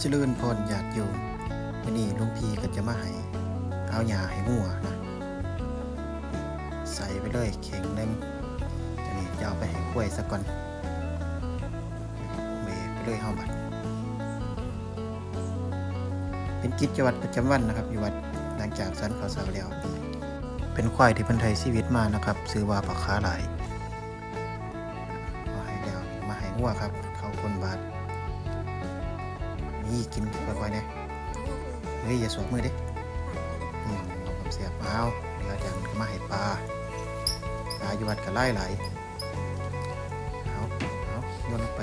เจริญพรญาติโยมวันนี้ลุงพีก็จะมาให้เอาหญ้าให้งัวนะ ใส่ไปเลยเข่งหนึงจะนี่จะเอาไปให้กล้วยซะก่อนเบไปเลยเฮาบัดเป็นกิจวัตรประจำวันนะครับอยู่วัดหลังจากสันเขาสาแล้วเป็นควายที่พันไทยชีวิตมานะครับซื้อว่าปลาคาหลายมาให้แล้วมาให้งัวครับ เขาคนบาท นี่กินค่อยๆเนี่ยเฮ้ยอย่าสวมมือดิอืมเอาความเสียบเอาเดี๋ยวอาจารย์ก็มาให้ปลาปลาอยู่วัดก็ไล่ไหลเอาเอาโยนลงไป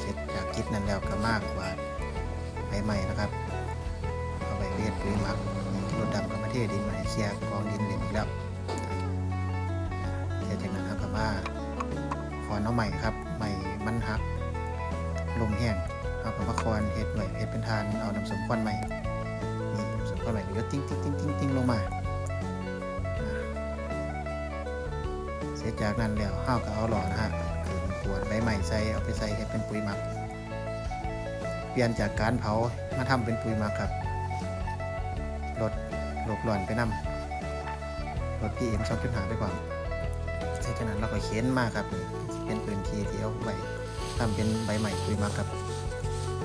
เสร็จจากกิจนั้นแล้วก็มากกว่าใบใหม่นะครับเอาไปเรียดปุ๋ยหมักรถดำกับมาเทศดินมาให้เคลียร์กองดินเรียบร้อยแล้วเสร็จจากนั้นก็มาขอนเอาใหม่ครับใหม่มันหักลมแห้ง เอากับมาคอนเห็ดไว้เห็ดเป็นทานเอาน้ำส้มควันใหม่นี่น้ำส้มควันใหม่ก็ติ้งติ้งติ้งติ้งติ้งลงมาเสร็จจากนั้นแล้วห้าวก็เอาหล่อนะฮะคือขวดใบใหม่ใส่เอาไปใส่เห็ดเป็นปุ๋ยหมัก เปลี่ยนจากการเผามาทำเป็นปุ๋ยหมักครับลดโลกร้อนไปนำลดพีเอ็มสองจุดห้าไปก่อนเสร็จจากนั้นเราก็เข็นมาครับนี่เป็นพื้นที่ที่เอาไว้ทำเป็นใบใหม่ปุ๋ยหมักครับ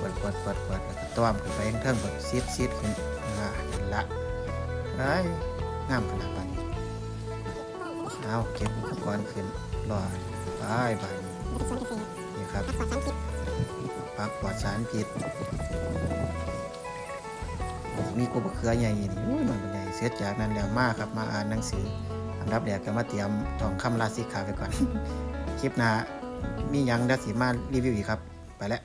กวดกวดกวดกวดแล้วก็ต้อมขึ้นไปข้างเทิงแบบซีดซีดขึ้นอ่าเห็นละไอ้งามขนาดปานนี้เอาเก็บอุปกรณ์ขึ้นรอไปบานนี้นี่ครับปักปลอดสารพิษมีกบเครือใหญ่นี่อุ้ยมันเป็นใหญ่เสียจากนั้นแล้วมากครับมาอ่านหนังสืออันดับแรกก็มาเตรียมทองคำราศีขาไปก่อน คลิปหน้ามียังดี๋ยวสิมารีวิวอีกครับ ไปแล้ว